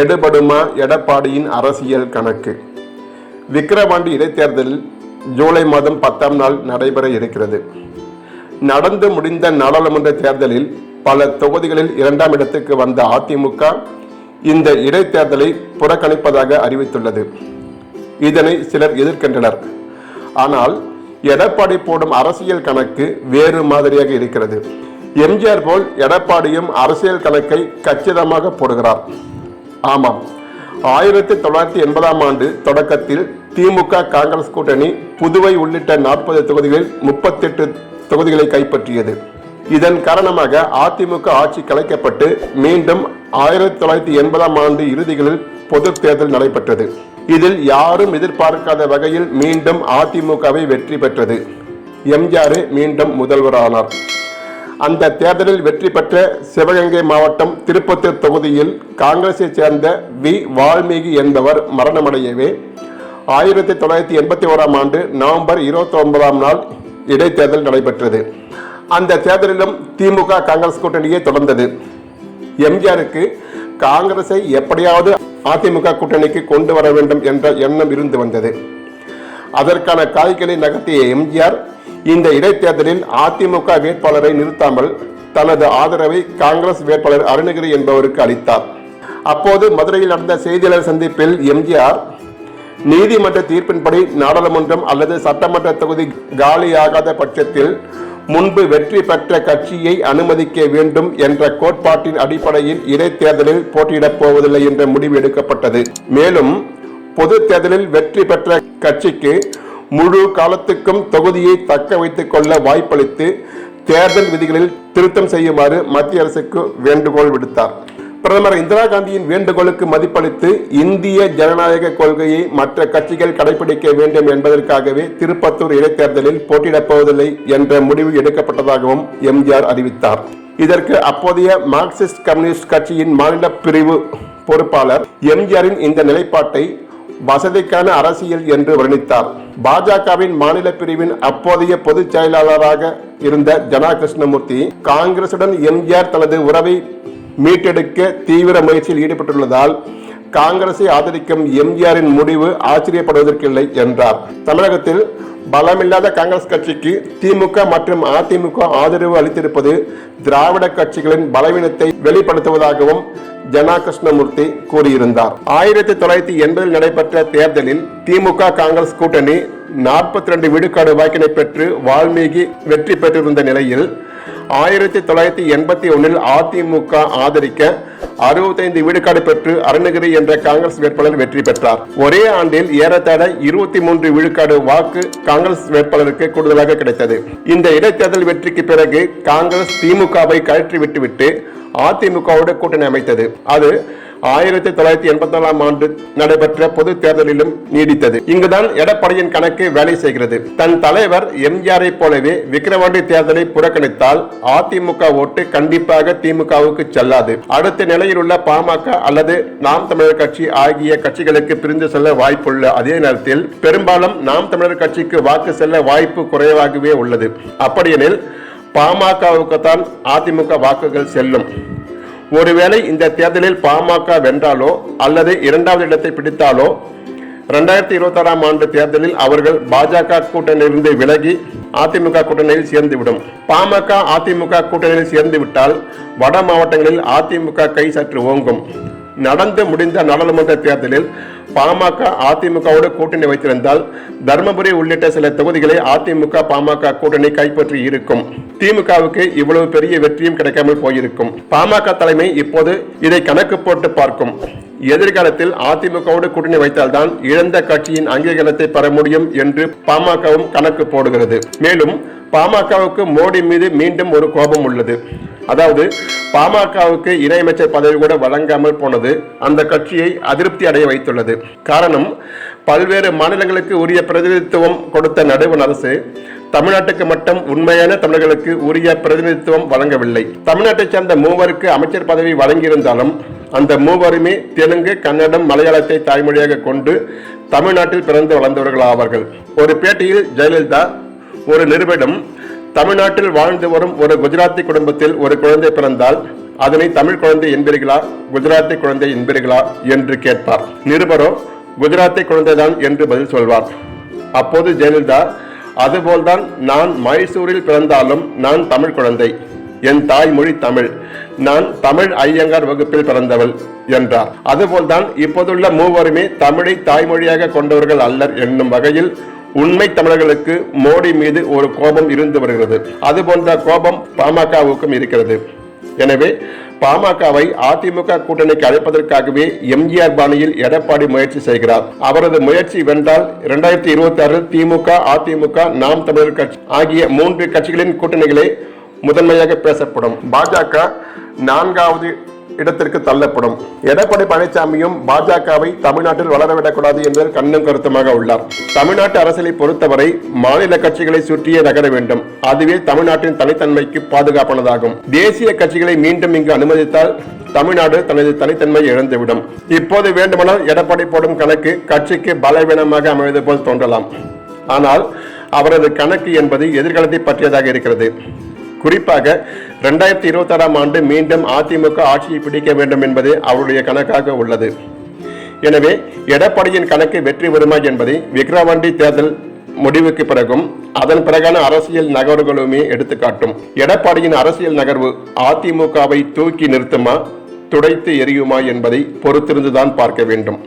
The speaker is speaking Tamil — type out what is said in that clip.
எடுபடுமா எடப்பாடியின் அரசியல் கணக்கு? விக்கிரவாண்டி இடைத்தேர்தலில் ஜூலை மாதம் பத்தாம் நாள் நடைபெற இருக்கிறது. நடந்து முடிந்த நாடாளுமன்ற தேர்தலில் பல தொகுதிகளில் இரண்டாம் இடத்துக்கு வந்த அதிமுக இந்த இடைத்தேர்தலை புறக்கணிப்பதாக அறிவித்துள்ளது. இதனை சிலர் எதிர்க்கின்றனர். ஆனால் எடப்பாடி போடும் அரசியல் கணக்கு வேறு மாதிரியாக இருக்கிறது. எம்ஜிஆர் போல் எடப்பாடியும் அரசியல் கணக்கை கச்சிதமாக போடுகிறார். ஆமாம். ஆயிரத்தி தொள்ளாயிரத்தி எண்பதாம் ஆண்டு தொடக்கத்தில் திமுக காங்கிரஸ் கூட்டணி புதுவை உள்ளிட்ட நாற்பது தொகுதிகளில் முப்பத்தெட்டு தொகுதிகளை கைப்பற்றியது. இதன் காரணமாக அதிமுக ஆட்சி கலைக்கப்பட்டு மீண்டும் ஆயிரத்தி தொள்ளாயிரத்தி எண்பதாம் ஆண்டு இறுதிகளில் பொது தேர்தல் நடைபெற்றது. இதில் யாரும் எதிர்பார்க்காத வகையில் மீண்டும் அதிமுகவை வெற்றி பெற்றது. எம்ஜிஆர் மீண்டும் முதல்வரானார். அந்த தேர்தலில் வெற்றி பெற்ற சிவகங்கை மாவட்டம் திருப்பத்தூர் தொகுதியில் காங்கிரஸைச் சேர்ந்த வி. வால்மீகி என்பவர் மரணமடையவே. ஆயிரத்தி தொள்ளாயிரத்தி எண்பத்தி ஓராம் ஆண்டு நவம்பர் இருபத்தி ஒன்பதாம் நாள் இடைத்தேர்தல் நடைபெற்றது. அந்த தேர்தலிலும் திமுக காங்கிரஸ் கூட்டணியே தொடர்ந்தது. எம்ஜிஆருக்கு காங்கிரஸை எப்படியாவது அதிமுக கூட்டணிக்கு கொண்டு வர வேண்டும் என்ற எண்ணம் இருந்து வந்தது. அதற்கான காய்களை நகர்த்திய எம்ஜிஆர் இந்த இடைத்தேர்தலில் அதிமுக வேட்பாளரை நிறுத்தாமல் தனது ஆதரவை காங்கிரஸ் வேட்பாளர் அருணகிரி என்பவருக்கு அளித்தார். அப்போது மதுரையில் நடந்த செய்தியாளர் சந்திப்பில் எம்ஜிஆர் நீதிமன்ற தீர்ப்பின்படி நாடாளுமன்றம் அல்லது சட்டமன்ற தொகுதி காலியாகாத பட்சத்தில் முன்பு வெற்றி பெற்ற கட்சியை அனுமதிக்க வேண்டும் என்ற கோட்பாட்டின் அடிப்படையில் இடைத்தேர்தலில் போட்டியிடப் போவதில்லை என்ற முடிவு எடுக்கப்பட்டது. மேலும் பொது தேர்தலில் வெற்றி பெற்ற கட்சிக்கு முழு காலத்துக்கும் தொகுதியை தக்க வைத்துக் கொள்ள வாய்ப்பளித்து தேர்தல் விதிகளில் திருத்தம் செய்யுமாறு மத்திய அரசுக்கு வேண்டுகோள் விடுத்தார். பிரதமர் இந்திரா காந்தியின் வேண்டுகோளுக்கு மதிப்பளித்து இந்திய ஜனநாயக கொள்கையை மற்ற கட்சிகள் கடைபிடிக்க வேண்டும் என்பதற்காகவே திருப்பத்தூர் இடைத்தேர்தலில் போட்டியிடப் போவதில்லை என்ற முடிவு எடுக்கப்பட்டதாகவும் எம்ஜிஆர் அறிவித்தார். இதற்கு அப்போதைய மார்க்சிஸ்ட் கம்யூனிஸ்ட் கட்சியின் மாநில பிரிவு பொறுப்பாளர் எம்ஜிஆரின் இந்த நிலைப்பாட்டை வசதிக்கான அரசியல் என்று வர்ணித்தார். பாஜகவின் மாநில பிரிவின் அப்போதைய பொதுச் செயலாளராக இருந்த ஜனா கிருஷ்ணமூர்த்தி காங்கிரசுடன் எம்ஜிஆர் தனது உறவை மீட்டெடுக்க தீவிர முயற்சியில் ஈடுபட்டுள்ளதால் காங்கிரஸை ஆதரிக்கும் எம்ஜிஆரின் முடிவு ஆச்சரியப்படுவதற்கில்லை என்றார். தமிழகத்தில் பலமில்லாத காங்கிரஸ் கட்சிக்கு திமுக மற்றும் அதிமுக ஆதரவு அளித்திருப்பது திராவிட கட்சிகளின் பலவீனத்தை வெளிப்படுத்துவதாகவும் ஜனா கிருஷ்ணமூர்த்தி கூறியிருந்தார். ஆயிரத்தி தொள்ளாயிரத்தி எண்பதில் நடைபெற்ற தேர்தலில் திமுக காங்கிரஸ் கூட்டணி நாற்பத்தி ரெண்டு விழுக்காடு வாக்கினை பெற்று வால்மீகி வெற்றி பெற்றிருந்த நிலையில் ஆயிரத்தி தொள்ளாயிரத்தி எண்பத்தி ஒன்றில் அதிமுக ஆதரிக்க அறுபத்தைந்து விழுக்காடு பெற்று அருணகிரி என்ற காங்கிரஸ் வேட்பாளர் வெற்றி பெற்றார். ஒரே ஆண்டில் ஏறத்தாழ இருபத்தி மூன்று விழுக்காடு வாக்கு காங்கிரஸ் வேட்பாளருக்கு கூடுதலாக கிடைத்தது. இந்த இடைத்தேர்தல் வெற்றிக்கு பிறகு காங்கிரஸ் திமுகவை கழற்றி விட்டுவிட்டு அதிமுகவோடு கூட்டணி அமைத்தது. அது ஆயிரத்தி தொள்ளாயிரத்தி எண்பத்தி நாலாம் ஆண்டு நடைபெற்ற பொது தேர்தலிலும் நீடித்தது. இங்குதான் எடப்பாடியின் கணக்கு வேலை செய்கிறது. தன் தலைவர் எம்ஜிஆரை போலவே விக்கிரவாண்டி தேர்தலை புறக்கணித்தால் அதிமுக ஓட்டு கண்டிப்பாக திமுகவுக்கு செல்லாது. அடுத்த நிலையில் உள்ள பாமக அல்லது நாம் தமிழர் கட்சி ஆகிய கட்சிகளுக்கு பிரிந்து செல்ல வாய்ப்புள்ள அதே நேரத்தில் பெரும்பாலும் நாம் தமிழர் கட்சிக்கு வாக்கு செல்ல வாய்ப்பு குறைவாகவே உள்ளது. அப்படியெனில் பாமகவுக்கு தான் அதிமுக வாக்குகள் செல்லும். ஒருவேளை இந்த தேர்தலில் பாமக வென்றாலோ அல்லது இரண்டாவது இடத்தை பிடித்தாலோ ரெண்டாயிரத்தி இருபத்தாறாம் ஆண்டு தேர்தலில் அவர்கள் பாஜக கூட்டணியிலிருந்து விலகி அதிமுக கூட்டணியில் சேர்ந்துவிடும். பாமக அதிமுக கூட்டணியில் சேர்ந்து விட்டால் வட மாவட்டங்களில் அதிமுக கை சற்று ஓங்கும். நடந்து முடிந்த நாடாளுமன்ற தேர்தலில் பாமக அதிமுகவோடு கூட்டணி வைத்திருந்தால் தர்மபுரி உள்ளிட்ட சில தொகுதிகளை அதிமுக பாமக கூட்டணி கைப்பற்றி இருக்கும். திமுகவுக்கு இவ்வளவு பெரிய வெற்றியும் கிடைக்காமல் போயிருக்கும். பாமக தலைமை இப்போது இதை கணக்கு போட்டு பார்க்கும். எதிர்காலத்தில் அதிமுகவோடு கூட்டணி வைத்தால்தான் இழந்த கட்சியின் அங்கீகாரத்தை பெற முடியும் என்று பாமகவும் கணக்கு போடுகிறது. மேலும் பாமகவுக்கு மோடி மீது மீண்டும் ஒரு கோபம் உள்ளது. அதாவது பாமகவுக்கு இணையமைச்சர் பதவி கூட வழங்காமல் போனது அந்த கட்சியை அதிருப்தி அடைய வைத்துள்ளது. காரணம் பல்வேறு மாநிலங்களுக்கு உரிய பிரதிநிதித்துவம் கொடுத்த நடுவண் அரசு தமிழ்நாட்டுக்கு மட்டும் உண்மையான தமிழர்களுக்கு உரிய பிரதிநிதித்துவம் வழங்கவில்லை. தமிழ்நாட்டைச் சேர்ந்த மூவருக்கு அமைச்சர் பதவி வழங்கியிருந்தாலும் அந்த மூவருமே தெலுங்கு கன்னடம் மலையாளத்தை தாய்மொழியாக கொண்டு தமிழ்நாட்டில் பிறந்து வளர்ந்தவர்கள் ஆவார்கள். ஒரு பேட்டியில் ஜெயலலிதா ஒரு நிருபரிடம் தமிழ்நாட்டில் வாழ்ந்து வரும் ஒரு குஜராத்தி குடும்பத்தில் ஒரு குழந்தை பிறந்தால் அதனை தமிழ் குழந்தை என்பீர்களா? குஜராத்தி குழந்தை என்பீர்களா? என்று கேட்பார். நிருபரோ குஜராத்தி குழந்தைதான் என்று பதில் சொல்வார். அப்போது ஜெயலலிதா அதுபோல்தான் நான் மைசூரில் பிறந்தாலும் நான் தமிழ் குழந்தை. என் தாய்மொழி தமிழ். நான் தமிழ் ஐயங்கார் வகுப்பில் பிறந்தவள் என்றார். அதுபோல்தான் இப்போதுள்ள மூவருமே தமிழை தாய்மொழியாக கொண்டவர்கள் அல்லர் என்னும் வகையில் உண்மை தமிழர்களுக்கு மோடி மீது ஒரு கோபம் இருந்து வருகிறது. அதுபோன்ற கோபம் பாமகவுக்கும் இருக்கிறது. எனவே பாமகவை அதிமுக கூட்டணிக்கு அழைப்பதற்காகவே எம்ஜிஆர் பாணியில் எடப்பாடி முயற்சி செய்கிறார். அவரது முயற்சி வென்றால் இரண்டாயிரத்தி இருபத்தி ஆறில் திமுக அதிமுக நாம் தமிழர் கட்சி ஆகிய மூன்று கட்சிகளின் கூட்டணிகளே முதன்மையாக பேசப்படும். பாஜக நான்காவது இடத்திற்கு தள்ளப்படும். எடப்பாடி பழனிசாமியும் பாஜகவை தமிழ்நாட்டில் வளரவிடக்கூடாது என்பதில் கண்ணும் கருத்துமாக உள்ளார். தமிழ்நாட்டு அரசியலை பொறுத்தவரை மாநில கட்சிகளை சுற்றியே நகர வேண்டும். அதுவே தமிழ்நாட்டின் தனித்தன்மைக்கு பாதுகாப்பானதாகும். தேசிய கட்சிகளை மீண்டும் இங்கு அனுமதித்தால் தமிழ்நாடு தனது தனித்தன்மை இழந்துவிடும். இப்போது வேண்டுமானால் எடப்பாடி போடும் கணக்கு கட்சிக்கு பலவீனமாக அமைவது போல் தோன்றலாம். ஆனால் அவரது கணக்கு என்பது எதிர்காலத்தை பற்றியதாக இருக்கிறது. குறிப்பாக ரெண்டாயிரத்தி இருபத்தாறாம் ஆண்டு மீண்டும் அதிமுக ஆட்சியை பிடிக்க வேண்டும் என்பது அவருடைய கணக்காக உள்ளது. எனவே எடப்பாடியின் கணக்கு வெற்றி வருமா என்பதை விக்ரவாண்டி தேர்தல் முடிவுக்கு பிறகும் அதன் பிறகான அரசியல் நகர்வுகளுமே எடுத்துக்காட்டும். எடப்பாடியின் அரசியல் நகர்வு அதிமுகவை தூக்கி நிறுத்துமா துடைத்து எரியுமா என்பதை பொறுத்திருந்துதான் பார்க்க வேண்டும்.